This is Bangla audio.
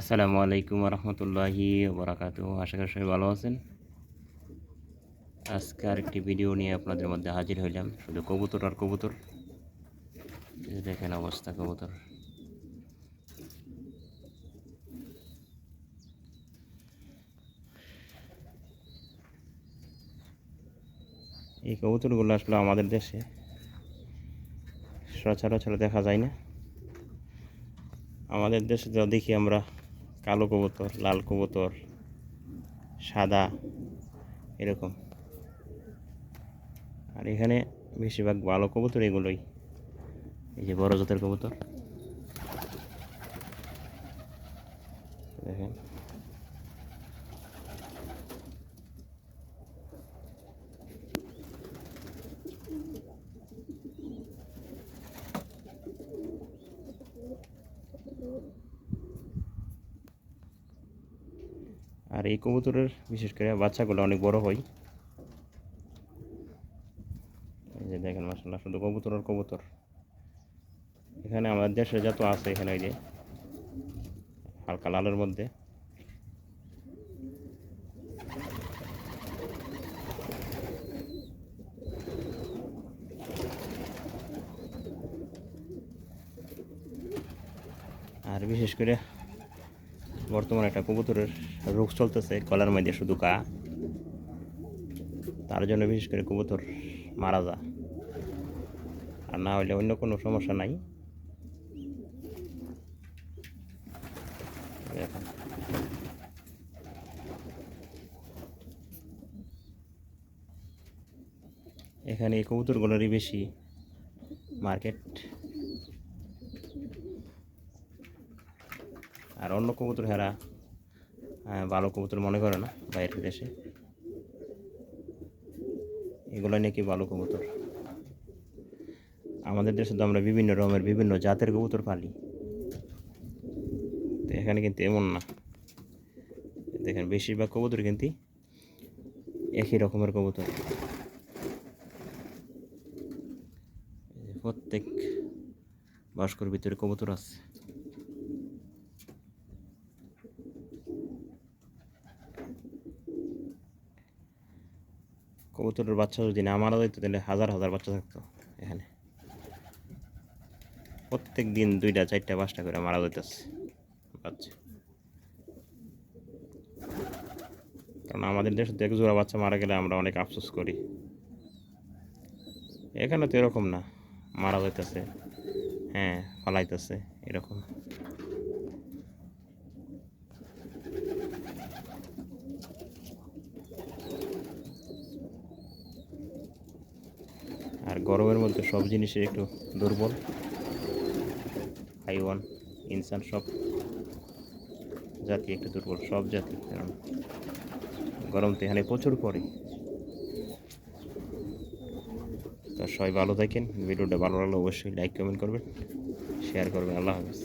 আসসালামু আলাইকুম রহমতুল্লাহি বরাকাতু আশা করি সবাই ভালো আছেন। আজকে আরেকটি ভিডিও নিয়ে আপনাদের মধ্যে হাজির হইলাম, শুধু কবুতর আর কবুতর। দেখেন অবস্থা কবুতর। এই কবুতরগুলো আসলে আমাদের দেশে সচরাচর দেখা যায় না। আমাদের দেশে যা দেখি আমরা কালো কবুতর, লাল কবুতর, সাদা, এরকম। আর এখানে বেশিরভাগ ভালো কবুতর এগুলোই। এই যে বড় জাতের কবুতর। দেখেন। আর এই কবুতরের, বিশেষ করে বাচ্চাগুলো অনেক বড় হয়। এই যে দেখেন মাসাল্লাহ শুধু কবুতর আর কবুতর। এখানে আমাদের দেশে যত আছে এখানে ওই যে হালকা লালের মধ্যে। আর বিশেষ করে বর্তমানে একটা কবুতরের রোগ চলতেছে গলার মধ্যে শুধু গা। তার জন্য বিশেষ করে কবুতর মারা যা আর না হলে অন্য কোনো সমস্যা নাই। এখানে এই কবুতরগুলোরই বেশি মার্কেট আর অন্য কবুতর হেরা ভালো কবুতর মনে করে না বাইরের দেশে। এগুলো নাকি ভালো কবুতর। আমাদের দেশে তো আমরা বিভিন্ন রকমের বিভিন্ন জাতের কবুতর পালি। তো এখানে কিন্তু এমন না। দেখেন, বেশিরভাগ কবুতর কিন্তু একই রকমের কবুতর। প্রত্যেক বাস্কর ভিতরে কবুতর আছে। কবুতরের বাচ্চা যদি না মারা যেত তাহলে হাজার হাজার বাচ্চা থাকতো এখানে। প্রত্যেক দিন দুইটা, চারটা, পাঁচটা করে মারা যেতেছে বাচ্চা। কারণ আমাদের দেশে এক জোড়া বাচ্চা মারা গেলে আমরা অনেক আফসোস করি। এখানে তো এরকম না, মারা যাইতেছে হ্যাঁ ফালাইতেছে এরকম। গরমের মধ্যে সব জিনিসের একটু দুর্বল। হাইওয়ান, ইনসান সব জাতি একটু দুর্বল, সব জাতি, কারণ গরম তো এখানে প্রচুর পরে তো সবাই ভালো থাকেন, ভিডিওটা ভালো লাগলে অবশ্যই লাইক কমেন্ট করবেন শেয়ার করবেন, আল্লাহ হাফিজ।